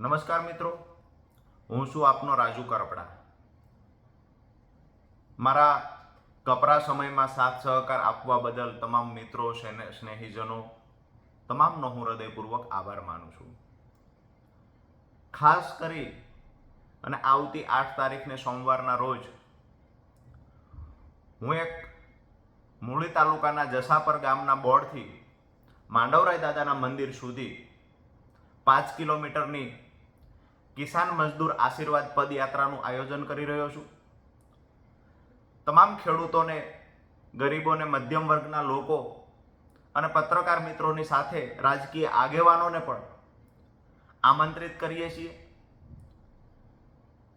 નમસ્કાર મિત્રો. હું છું આપનો રાજુ કરપડા. મારા કપરા સમયમાં સાથ સહકાર આપવા બદલ તમામ મિત્રો, સ્ને- સ્નેહીજનો, તમામનો હું હૃદયપૂર્વક આભાર માનું છું. ખાસ કરી અને આવતી આઠ તારીખને સોમવારના રોજ હું એક મૂળી તાલુકાના જસાપર ગામના બોર્ડથી માંડવરાય દાદાના મંદિર સુધી પાંચ કિલોમીટરની કિસાન મજદૂર આશીર્વાદ પદયાત્રાનું આયોજન કરી રહ્યો છું. તમામ ખેડૂતોને, ગરીબોને, મધ્યમ વર્ગના લોકો અને પત્રકાર મિત્રોની સાથે રાજકીય આગેવાનોને પણ આમંત્રિત કરીએ છીએ.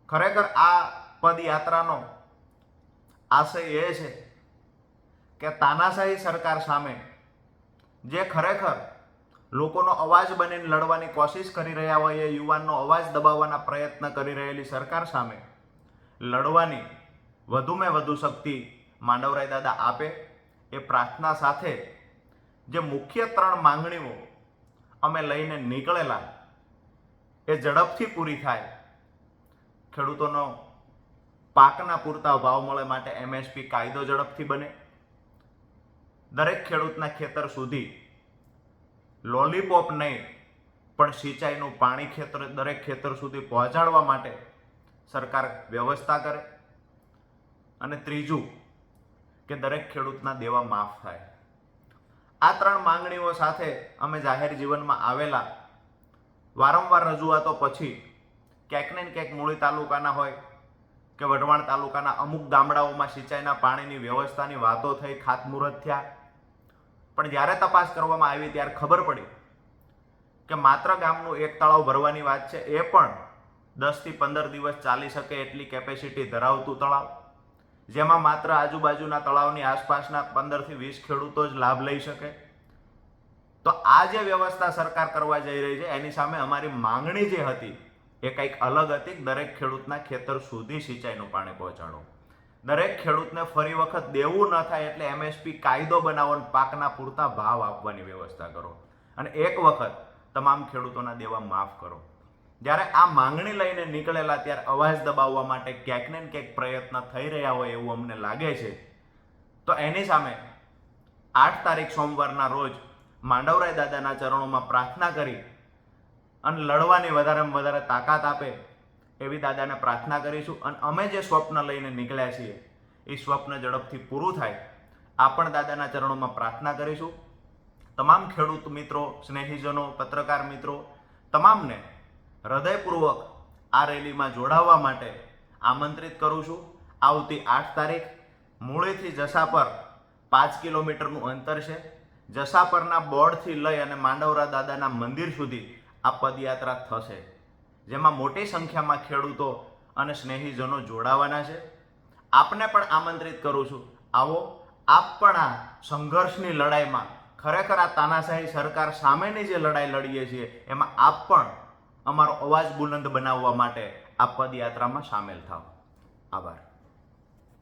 ખરેખર આ પદયાત્રાનો આશય એ છે કે તાનાશાહી સરકાર સામે જે ખરેખર લોકોનો અવાજ બનીને લડવાની કોશિશ કરી રહ્યા હોય એ યુવાનનો અવાજ દબાવવાના પ્રયત્ન કરી રહેલી સરકાર સામે. લડવાની વધુમાં વધુ શક્તિ માંડવરાય દાદા આપે એ પ્રાર્થના સાથે જે મુખ્ય ત્રણ માંગણીઓ અમે લઈને નીકળેલા એ ઝડપથી પૂરી થાય. ખેડૂતોનો પાકના પૂરતા ભાવ મળે માટે એમએસપી કાયદો ઝડપથી બને. દરેક ખેડૂતના ખેતર સુધી લોલીપોપ નહીં, પણ સિંચાઈનું પાણી ખેતર, દરેક ખેતર સુધી પહોંચાડવા માટે સરકાર વ્યવસ્થા કરે. અને ત્રીજું કે દરેક ખેડૂતના દેવા માફ થાય. આ ત્રણ માંગણીઓ સાથે અમે જાહેર જીવનમાં આવેલા. વારંવાર રજૂઆતો પછી ક્યાંક ને ક્યાંક મૂળી તાલુકાના હોય કે વઢવાણ તાલુકાના અમુક ગામડાઓમાં સિંચાઈના પાણીની વ્યવસ્થાની વાતો થઈ, ખાતમુહૂર્ત થયા. પણ જ્યારે તપાસ કરવામાં આવી ત્યારે ખબર પડી કે માત્ર ગામનું એક તળાવ ભરવાની વાત છે, એ પણ દસથી પંદર દિવસ ચાલી શકે એટલી કેપેસિટી ધરાવતું તળાવ, જેમાં માત્ર આજુબાજુના તળાવની આસપાસના પંદરથી વીસ ખેડૂતો જ લાભ લઈ શકે. તો આ જે વ્યવસ્થા સરકાર કરવા જઈ રહી છે, એની સામે અમારી માંગણી જે હતી, એ કંઈક અલગ હતી દરેક ખેડૂતના ખેતર સુધી સિંચાઈનું પાણી પહોંચાડો દરેક ખેડૂતને ફરી વખત દેવું ન થાય એટલે એમએસપી કાયદો બનાવો અને પાકના પૂરતા ભાવ આપવાની વ્યવસ્થા કરો. અને એક વખત તમામ ખેડૂતોના દેવા માફ કરો. જ્યારે આ માંગણી લઈને નીકળેલા ત્યારે અવાજ દબાવવા માટે ક્યાંક ને ક્યાંક પ્રયત્ન થઈ રહ્યા હોય એવું અમને લાગે છે. તો એની સામે આઠ તારીખ સોમવારના રોજ માંડવરાય દાદાના ચરણોમાં પ્રાર્થના કરી અને લડવાની વધારેમાં વધારે તાકાત આપે એવી દાદાને પ્રાર્થના કરીશું અને અમે જે સ્વપ્ન લઈને નીકળ્યા છીએ, એ સ્વપ્ન ઝડપથી પૂરું થાય. આ પણ દાદાના ચરણોમાં પ્રાર્થના કરીશું. તમામ ખેડૂત મિત્રો, સ્નેહીજનો, પત્રકાર મિત્રો, તમામને હૃદયપૂર્વક આ રેલીમાં જોડાવવા માટે આમંત્રિત કરું છું. આવતી આઠ તારીખ મૂળેથી જસાપર પાંચ કિલોમીટરનું અંતર છે. જસાપરના બોર્ડથી લઈ અને માંડવરા દાદાના મંદિર સુધી આ પદયાત્રા થશે. જેમાં મોટી સંખ્યામાં ખેડૂતો અને સ્નેહીજનો જોડાવાના છે. આપને પણ આમંત્રિત કરું છું. આવો, આપ પણ આ સંઘર્ષની લડાઈમાં ખરેખર આ તાનાશાહી સરકાર સામેની જે લડાઈ લડીએ છીએ, એમાં આપ પણ અમારો અવાજ બુલંદ બનાવવા માટે આ પદયાત્રામાં સામેલ થાવ. આભાર.